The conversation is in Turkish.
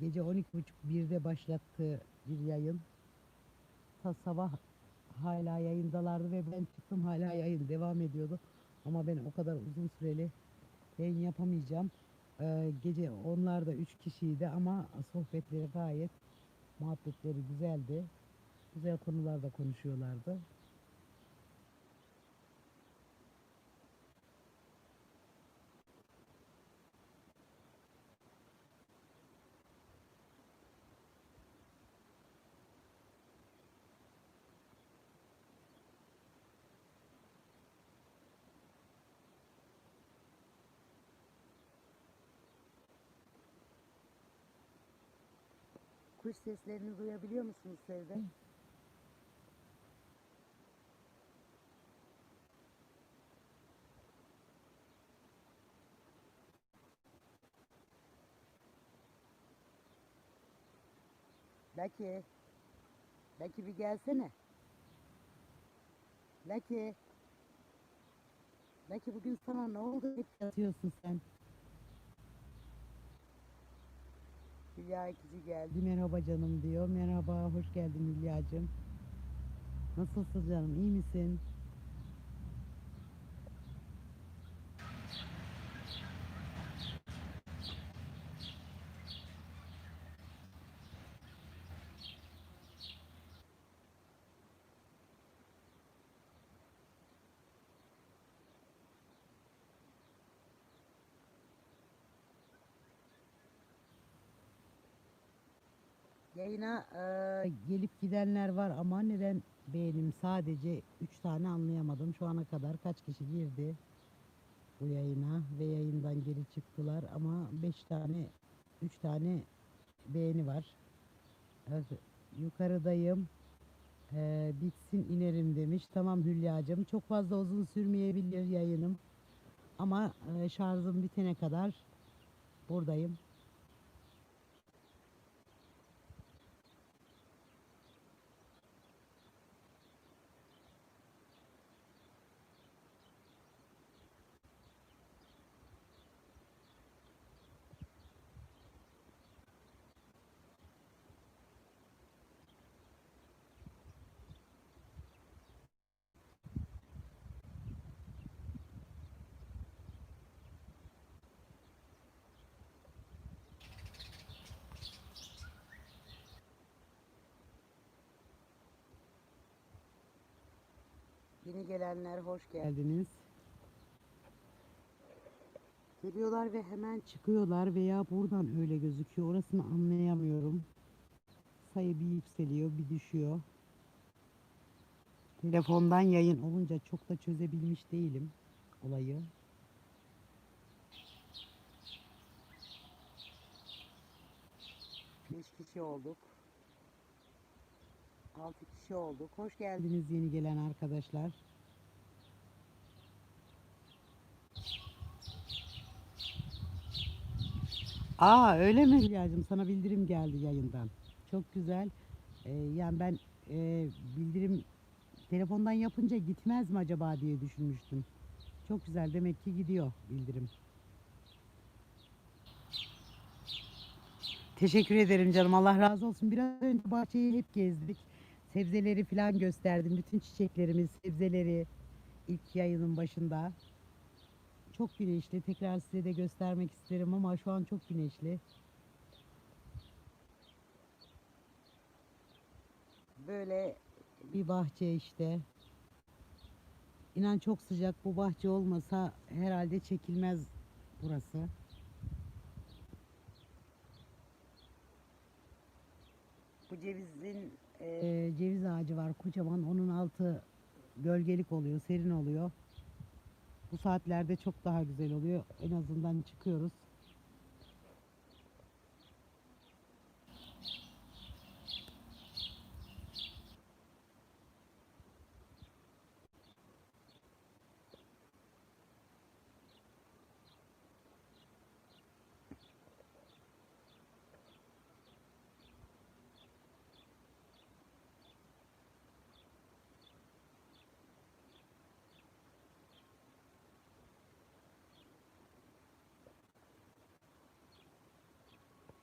gece 12.30-1'de başlattığı bir yayın. Ta sabah hala yayındalardı ve ben çıktım hala yayın devam ediyordu. Ama ben o kadar uzun süreli yayın yapamayacağım. Ee, gece onlar da 3 kişiydi ama sohbetleri gayet muhabbetleri güzeldi. Güzel konular da konuşuyorlardı. Kuş seslerini duyabiliyor musunuz Sevde? Lucky. Lucky bir gelsene. Lucky. Lucky bugün sana ne oldu? Hep yatıyorsun sen. Hülya ikici geldi. Merhaba canım diyor. Merhaba, hoş geldin Hülya'cığım. Nasılsın canım, iyi misin? Yayına eee, gelip gidenler var ama neden beğenim sadece 3 tane anlayamadım. Şu ana kadar kaç kişi girdi bu yayına ve yayından geri çıktılar ama 5 tane 3 tane beğeni var. Evet, yukarıdayım. Eee, bitsin inerim demiş. Tamam Hülya'cığım. Çok fazla uzun sürmeyebilir yayınım. Ama eee, şarjım bitene kadar buradayım. Yeni gelenler hoş geldiniz. Geliyorlar ve hemen çıkıyorlar veya buradan öyle gözüküyor. Orasını anlayamıyorum. Sayı bir yükseliyor, bir düşüyor. Telefondan yayın olunca çok da çözebilmiş değilim olayı. Beş kişi olduk. Altı kişi olduk. Hoş geldiniz yeni gelen arkadaşlar. Aa öyle mi Hülya'cığım? Sana bildirim geldi yayından. Çok güzel. Ee, yani ben e, bildirim telefondan yapınca gitmez mi acaba diye düşünmüştüm. Çok güzel. Demek ki gidiyor bildirim. Teşekkür ederim canım. Allah razı olsun. Biraz önce bahçeyi hep gezdik. Sebzeleri falan gösterdim. Bütün çiçeklerimiz, sebzeleri ilk yayının başında. Çok güneşli. Tekrar size de göstermek isterim ama şu an çok güneşli. Böyle bir bahçe işte. İnan çok sıcak. Bu bahçe olmasa herhalde çekilmez burası. Bu cevizin eee, ceviz ağacı var kocaman. Onun altı gölgelik oluyor, serin oluyor. Bu saatlerde çok daha güzel oluyor. En azından çıkıyoruz.